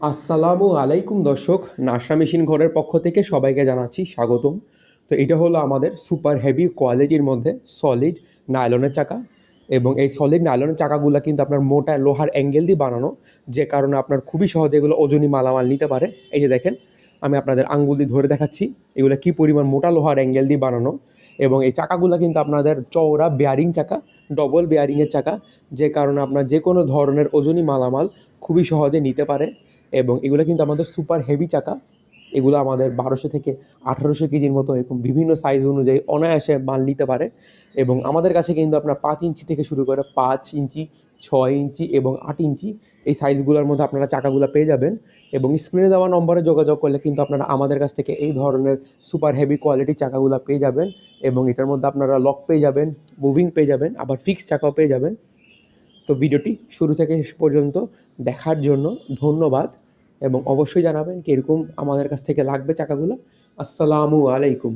আসসালামু আলাইকুম দর্শক নাসা মেশিন ঘরের পক্ষ থেকে সবাইকে জানাচ্ছি স্বাগতম। তো এটা হলো আমাদের সুপার হেভি কোয়ালিটির মধ্যে সলিড নাইলনের চাকা এবং এই সলিড নাইলনের চাকাগুলো কিন্তু আপনার মোটা লোহার অ্যাঙ্গেল দিয়ে বানানো, যে কারণে আপনার খুবই সহজে এগুলো ওজনী মালামাল নিতে পারে। এই যে দেখেন, আমি আপনাদের আঙ্গুল দিয়ে ধরে দেখাচ্ছি, এগুলো কী পরিমাণ মোটা লোহার অ্যাঙ্গেল দিয়ে বানানো এবং এই চাকাগুলো কিন্তু আপনাদের চওড়া বেয়ারিং চাকা ডবল বেয়ারিংয়ের চাকা, যে কারণে আপনার যে কোনো ধরনের ওজনী মালামাল খুবই সহজে নিতে পারে। এবং এগুলো কিন্তু আমাদের সুপার হেভি চাকা। এগুলো আমাদের বারোশো থেকে আঠারোশো কেজির মতো এরকম বিভিন্ন সাইজ অনুযায়ী অনায়াসে মাল নিতে পারে। এবং আমাদের কাছে কিন্তু আপনার পাঁচ ইঞ্চি থেকে শুরু করে পাঁচ ইঞ্চি, ছয় ইঞ্চি এবং আট ইঞ্চি এই সাইজগুলোর মধ্যে আপনারা চাকাগুলো পেয়ে যাবেন। এবং স্ক্রিনে দেওয়া নম্বরে যোগাযোগ করলে কিন্তু আপনারা আমাদের কাছ থেকে এই ধরনের সুপার হেভি কোয়ালিটির চাকাগুলো পেয়ে যাবেন। এবং এটার মধ্যে আপনারা লক পেয়ে যাবেন মুভিং পেয়ে যাবেন, আবার ফিক্সড চাকাও পেয়ে যাবেন। তো ভিডিওটি শুরু থেকে শেষ পর্যন্ত দেখার জন্য ধন্যবাদ। এবং অবশ্যই জানাবেন কীরকম আমাদের কাছ থেকে লাগবে চাকাগুলো। আসসালামু আলাইকুম।